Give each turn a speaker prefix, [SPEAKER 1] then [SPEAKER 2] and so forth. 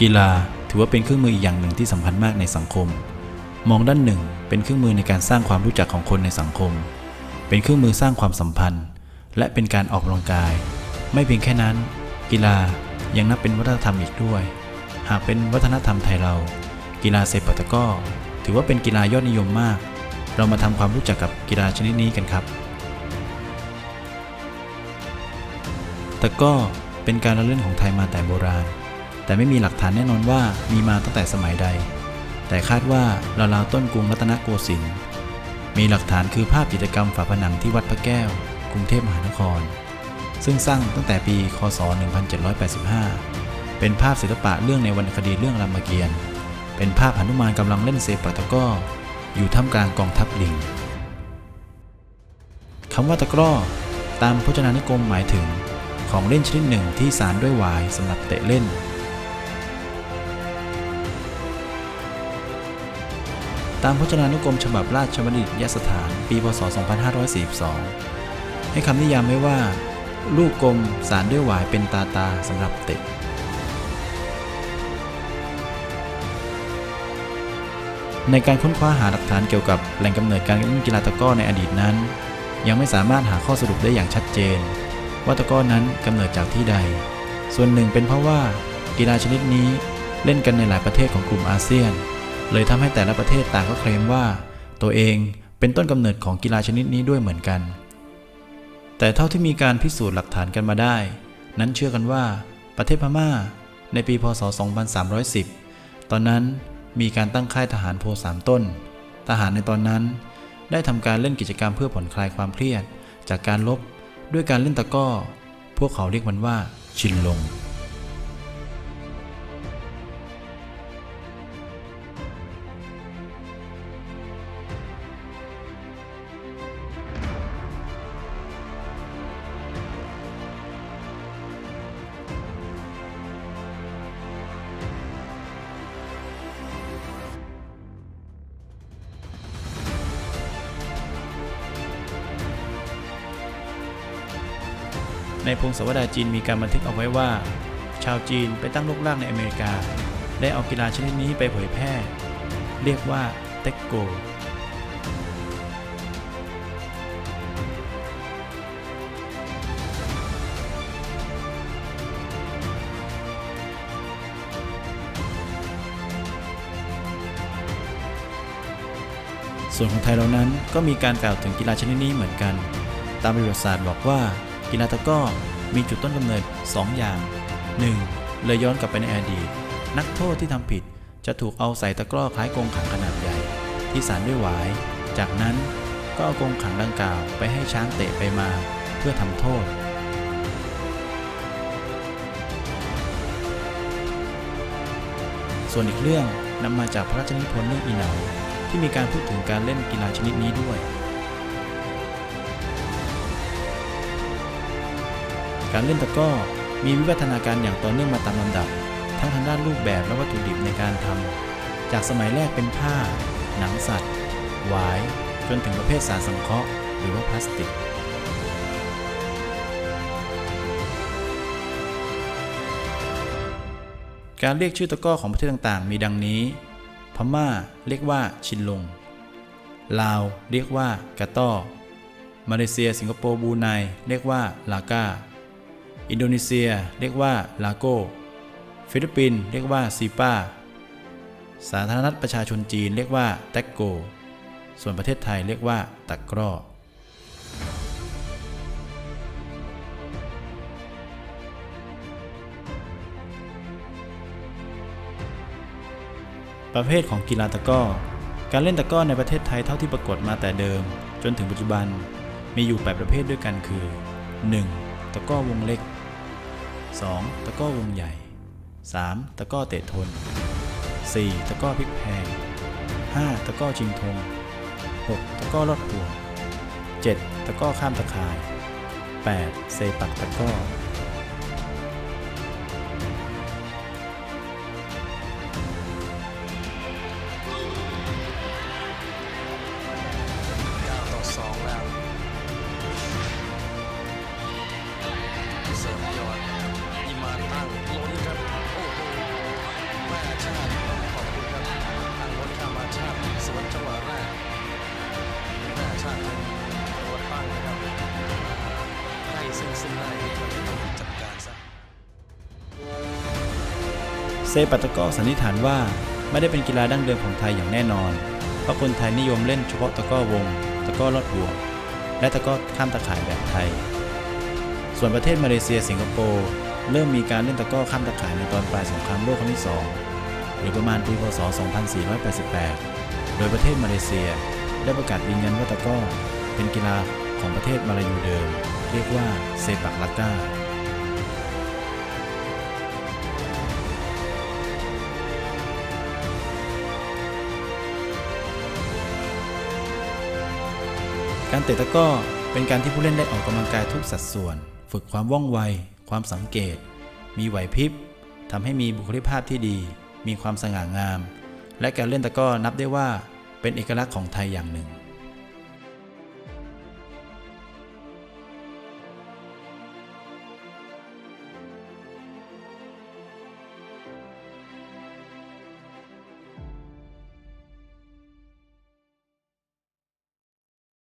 [SPEAKER 1] กีฬาถือว่าเป็นเครื่องมืออีกอย่างหนึ่งที่สำคัญมากในสังคม มองด้านหนึ่ง เป็นเครื่องมือในการสร้างความรู้จักของคนในสังคม เป็นเครื่องมือสร้างความสัมพันธ์ และเป็นการออกกำลังกาย ไม่เพียงแค่นั้น กีฬายังนับเป็นวัฒนธรรมอีกด้วย หากเป็นวัฒนธรรมไทยเรา กีฬาเซปตะก้อถือว่าเป็นกีฬายอดนิยมมาก เรามาทำความรู้จักกับกีฬาชนิดนี้กันครับตะก้อเป็นการละเล่นของไทยมาแต่โบราณ แต่ไม่มีหลักฐานแน่นอนว่ามีมาตั้งแต่สมัยใด แต่คาดว่าราวๆต้นกรุงรัตนโกสินทร์มีหลักฐานคือภาพจิตรกรรมฝาผนังที่วัดพระแก้ว กรุงเทพมหานคร ซึ่งสร้างตั้งแต่ปี คศ 1785 เป็นภาพศิลปะเรื่องในวรรณคดีเรื่องรามเกียรติ์ เป็นภาพหนุมานกำลังเล่นเซปตะก้อ อยู่ท่ามกลางกองทัพลิงคำว่าตะกร้อ ตามพจนานุกรมหมายถึง ของเล่นชนิดหนึ่งที่สารด้วยวายสำหรับเตะเล่น ตามพจนานุกรมฉบับราชบัณฑิตยสถาน ปีพศ 2542 ให้คำนิยามไว้ว่า ลูกกลมสารด้วยหวายเป็นตาตาสำหรับเตะในการค้นคว้าหาหลักฐานเกี่ยวกับแหล่งกำเนิดการเล่นกีฬาตะก้อในอดีตนั้น ยังไม่สามารถหาข้อสรุปได้อย่างชัดเจน ว่าตะก้อนั้นกำเนิดจากที่ใด ส่วนหนึ่งเป็นเพราะว่ากีฬาชนิดนี้เล่นกันในหลายประเทศของกลุ่มอาเซียน เลยทำให้แต่ละประเทศต่างก็เคลมว่า ตัวเองเป็นต้นกำเนิดของกีฬาชนิดนี้ด้วยเหมือนกัน แต่เท่าที่มีการพิสูจน์หลักฐานกันมาได้ นั้นเชื่อกันว่าประเทศพม่า ในปีพศ 2310 ตอนนั้นมีการตั้งค่ายทหารโพสามต้น ทหารในตอนนั้น ได้ทำการเล่นกิจกรรมเพื่อผ่อนคลายความเครียด จากการลบด้วยการเล่นตะก้อ พวกเขาเรียกมันว่าชินลง ในพงศาวดารจีนมีการบันทึกเอาไว้ว่า ชาวจีนไปตั้งรกรากในอเมริกา ได้เอากีฬาชนิดนี้ไปเผยแพร่ เรียกว่าเต็กโกส่วนของไทยเรานั้นก็มีการกล่าวถึงกีฬาชนิดนี้เหมือนกัน ตามประวัติศาสตร์บอกว่า กีฬาตะก้อมีจุดต้นกำเนิด 2 อย่าง 1. เลยย้อนกลับไปในอดีต นักโทษที่ทำผิดจะถูกเอาใส่ตะกร้อคล้ายกรงขังขนาดใหญ่ ที่สารด้วยหวาย จากนั้นก็เอากรงขังดังกล่าวไปให้ช้างเตะไปมาเพื่อทำโทษ ส่วนอีกเรื่องนำมาจากพระราชนิพนธ์เรื่องอีเหนาที่มีการพูดถึงการเล่นกีฬาชนิดนี้ด้วย การเล่นตะก้อมีวิวัฒนาการอย่างต่อเนื่องมาตามลำดับ ทั้งทางด้านรูปแบบและวัตถุดิบในการทำ จากสมัยแรกเป็นผ้า หนังสัตว์ หวาย จนถึงประเภทสารสังเคราะห์หรือว่าพลาสติก การเรียกชื่อตะก้อของประเทศต่างๆ มีดังนี้ พม่าเรียกว่าชินลง ลาวเรียกว่ากาต้อ มาเลเซีย สิงคโปร์ บูไน เรียกว่าลากา อินโดนีเซียเรียกว่าลาโกฟิลิปปินส์เรียกว่าซีปาสาธารณรัฐประชาชนจีนเรียกว่าแตกโก ส่วนประเทศไทยเรียกว่าตะกร้อประเภทของกีฬาตะกร้อ การเล่นตะกร้อในประเทศไทยเท่าที่ปรากฏมาแต่เดิม จนถึงปัจจุบันมีอยู่ 8 ประเภทด้วยกันคือ 1. ตะกร้อวงเล็ก 2. ตะก้อวงใหญ่ 3. ตะก้อเตะทน 4. ตะก้อพลิกแพง 5. ตะก้อชิงธง 6. ตะก้อลอดห่วง 7. ตะก้อข้ามตะข่าย 8. เซปักตะก้อ
[SPEAKER 2] ซึ่งซึ่งหน้าเองมันต้องจัดการซะ
[SPEAKER 1] เซปัตะกอสันนิษฐานว่าไม่ได้เป็นกีฬาดั้งเดิมของไทยอย่างแน่นอน เพราะคนไทยนิยมเล่นเฉพาะตะก้อวง ตะก้อลอดห่วงและตะก้อข้ามตะข่ายแบบไทย ส่วนประเทศมาเลเซียสิงคโปร์เริ่มมีการเล่นตะก้อข้ามตะข่ายในตอนปลายสงครามโลกครั้งที่ 2 หรือประมาณปีพศ 2488 โดยประเทศมาเลเซียได้ประกาศยืนยันว่าตะก้อเป็นกีฬาของประเทศมาลายูเดิม รียกว่าเซปักลักก้าการเตะตะก้อเป็นการที่ผู้เล่นได้ออกกำลังกายทุกสัดส่วน ฝึกความว่องไว ความสังเกต มีไหวพริบทำให้มีบุคลิกภาพที่ดี มีความสง่างาม และการเล่นตะก้อนับได้ว่าเป็นเอกลักษณ์ของไทยอย่างหนึ่ง